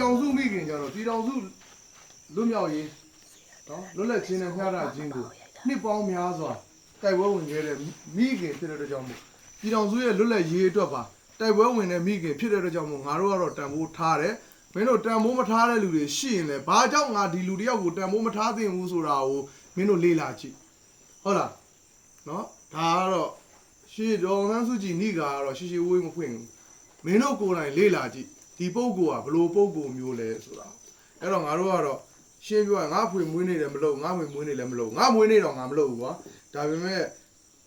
ထောင်စုမိခင်ကြတော့ပြည်ထောင်စုလွတ်မြောက်ရေးနော်လွတ်လပ်ခြင်းနဲ့မျှတခြင်းကိုနှစ်ပေါင်းများစွာတိုက်ပွဲဝင်ခဲ့တဲ့မိခင်ဖြစ်တဲ့အတွက်ကြောင့်မို့ပြည်ထောင်စုရဲ့လွတ်လပ်ရေးအတွက်ပါတိုက်ပွဲဝင်တဲ့မိခင်ဖြစ်တဲ့အတွက်ကြောင့်မို့ငါတို့ကတော့တန်ဖိုးထားတယ်မင်းတို့တန်ဖိုးမထားတဲ့လူတွေရှိရင်လည်းဘာကြောင့်ငါဒီလူတယောက်ကိုတန်ဖိုးမထားသင့်ဘူးဆိုတာကိုမင်းတို့လေ့လာကြည့်ဟုတ်လားနော်ဒါကတော့ရှေ့ဒေါ်ဆန်းစုကြည်နိကာကတော့ရှေ့ရှေ့ဝေးမဖွင့်ဘူး မင်းတို့ကိုယ်တိုင်လေ့လာကြည့်ဒီပုံကောကဘလို့ပုံကောမျိုးလဲဆိုတာအဲ့တော့ငါတို့ကတော့ရှင်းပြောရင်ငါဖွေမွေးနေတယ်မလို့ငါမွေမွေးနေလည်းမလို့ငါမွေးနေတော့ငါမလို့ဘူးကွာဒါပေမဲ့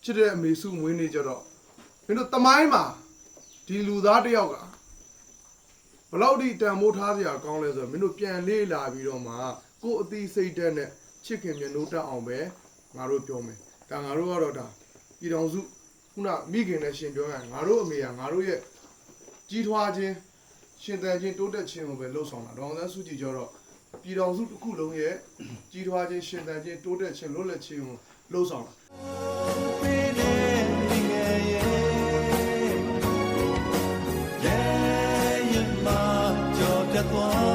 ချစ်တဲ့အမေစုမွေးနေကြတော့မင်းတို့တမိုင်းမှာဒီလူသားတစ်ယောက်ကဘလောက်ဒီတန်မိုးထားစရာကောင်းလဲဆိုတော့မင်းတို့ပြန်လေ့လာပြီးတော့မှကိုယ်အသိစိတ်ဓာတ်နဲ့ချစ်ခင်မြတ်နိုးတတ်အောင်ပဲငါတို့ပြောမယ်ဒါငါတို့ကတော့ဒါပြည်တော်စုခုနမိခင်နဲ့ရှင်ပြောရင်ငါတို့အမေကငါတို့ရဲ့ ကြီးထွားခြင်းရှင်သန်ခြင်းတိုးတက်ခြင်းကိုပဲလှုပ်ဆောင်တာဒေါအောင်ဆန်းစုကြည်ကျတော့ပြည်တော်စုတစ်ခုလုံးရဲ့ကြီးထွားခြင်းရှင်သန်ခြင်းတိုးတက်ခြင်းလွတ်လပ်ခြင်းကိုလှုပ်ဆောင်တာသွား